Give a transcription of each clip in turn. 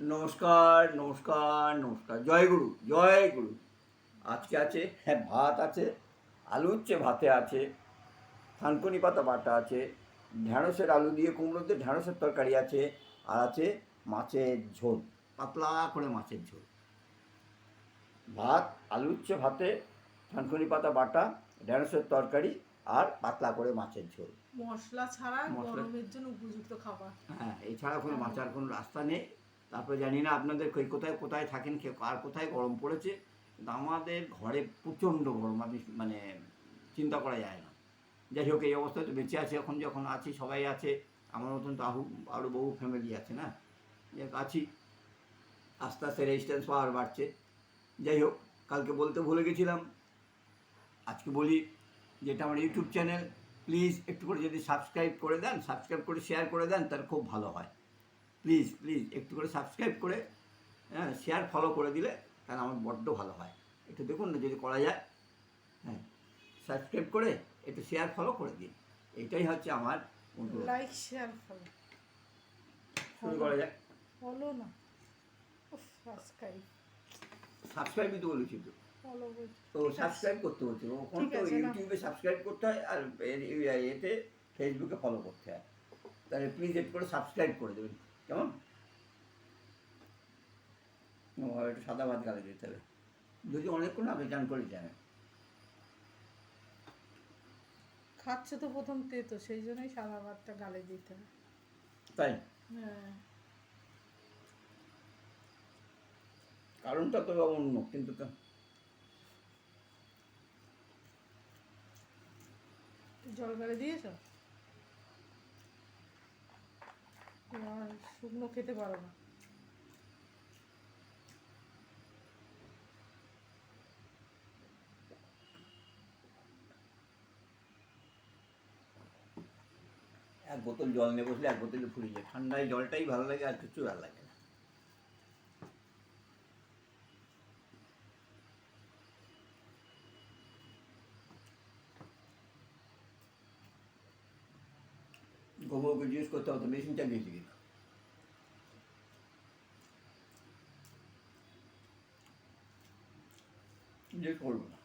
নমস্কার নমস্কার নমস্কার। জয় গুরু জয় গুরু। আজকে আছে হ্যাঁ ভাত আছে আলু উচ্ছে ভাতে আছে থানকুনি পাতা বাটা আছে ঢ্যাঁড়সের আলু দিয়ে কুমড়ো দিয়ে ঢ্যাঁড়সের তরকারি আছে আর আছে মাছের ঝোল পাতলা করে মাছের ঝোল। ভাত আলু হচ্ছে ভাতে থানকুনি পাতা বাটা ঢ্যাঁড়সের তরকারি আর পাতলা করে মাছের ঝোল। মশলা ছাড়া মশলা- গরমের জন্য উপযুক্ত খাবার। হ্যাঁ এছাড়া কোনো বাঁচার কোনো রাস্তা নেই। তারপরে জানি না আপনাদের কোথায় কোথায় থাকেন, কে আর কোথায় গরম পড়েছে, কিন্তু আমাদের ঘরে প্রচণ্ড গরম, আপনি মানে চিন্তা করা যায় না। যাই হোক, এই অবস্থায় তো বেঁচে আছে, এখন যখন আছি, সবাই আছে, আমার মতন তো আহু আরও বহু ফ্যামিলি আছে না? আছি। আস্তে আস্তে রেজিস্ট্যান্স পাওয়ার বাড়ছে। যাই হোক, কালকে বলতে ভুলে গেছিলাম, আজকে বলি যেটা আমার ইউটিউব চ্যানেল প্লিজ একটু করে যদি সাবস্ক্রাইব করে দেন সাবস্ক্রাইব করে শেয়ার করে দেন, তাহলে খুব ভালো হয়। প্লিজ প্লিজ একটু করে সাবস্ক্রাইব করে হ্যাঁ শেয়ার ফলো করে দিলে তাহলে আমার বড্ড ভালো হয়। একটু দেখুন না যদি করা যায় হ্যাঁ সাবস্ক্রাইব করে একটু শেয়ার ফলো করে দিন। এটাই হচ্ছে আমার অনুরোধ। লাইক শেয়ার ফলো শুরু করা যাক। ফলো না। সাবস্ক্রাইব সাবস্ক্রাইবই তো। বলেছি। তো তো সাবস্ক্রাইব করতে বলছে। ওখান তো ইউটিউবে সাবস্ক্রাইব করতে হয় আর এতে ফেসবুকে ফলো করতে হয়। তাহলে প্লিজ একটু করে সাবস্ক্রাইব করে দেবেন। একটু সাদা ভাত গালে দিতে হবে। যদি অনেকক্ষণ আগে চান করে যাবে খাচ্ছে তো প্রথম তেতো সেই জন্যই সাদা ভাতটা গালে দিতে হবে তাই? হ্যাঁ। কারণটা তো অন্য কিন্তু তো জল গালে দিয়েছ? শুকনো খেতে পারো না। এক বোতল জল নিয়ে বসলে এক বোতলে ফুরিয়ে যায়। ঠান্ডায় জলটাই ভালো লাগে আর কিছু ভালো লাগে না। গোবরকে জিজ্ঞেস করতে হতো মেশিনটা দিয়েছে কিনা জিজ্ঞেস করব না।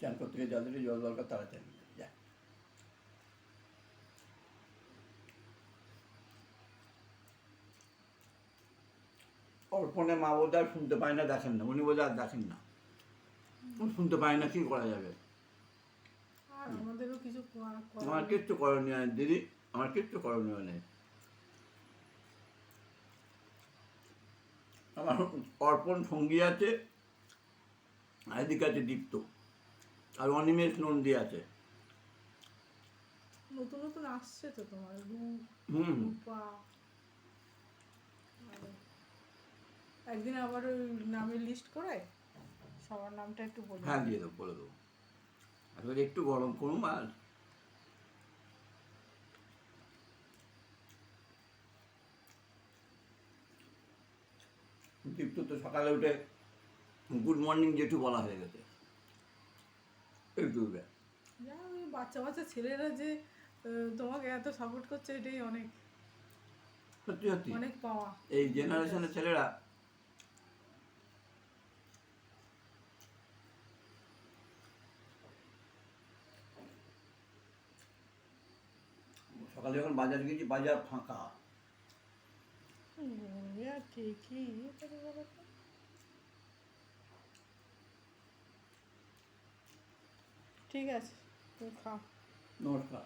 চান করতে গিয়ে জল দিলে জল দরকার তাড়াতাড়ি যা অর্পণে মা বোধ আর শুনতে পায় না দেখেন না উনি বোধ আর দেখেন না শুনতে পায় না কি করা যাবে আমার। কিচ্ছু করণীয় নেই দিদি আমার কিচ্ছু করণীয় নেই আমার অর্পণ সঙ্গী আছে আর এদিকে আছে দীপ্ত আর অনিমেষ নন্দী আছে। নতুন নতুন আসছে তো তোমার হুম। একদিন আবার ওই নামের লিস্ট করে সবার নামটা একটু বলে হ্যাঁ দিয়ে দেবো বলে দেবো। আসলে একটু গরম করুন আর। দীপ্ত তো সকালে উঠে গুড মর্নিং যেটু বলা হয়ে গেছে। বাচ্চা বাচ্চা ছেলেরা যে তোমাকে এত সাপোর্ট করছে এটাই অনেক। সত্যি সত্যি। অনেক পাওয়া। এই জেনারেশনের ছেলেরা। সকালে যখন বাজার গেছি বাজার ফাঁকা। হুম, আর কে কি ইয়ে করে বলো তো? ঠিক আছে তুমি খাও। নমস্কার।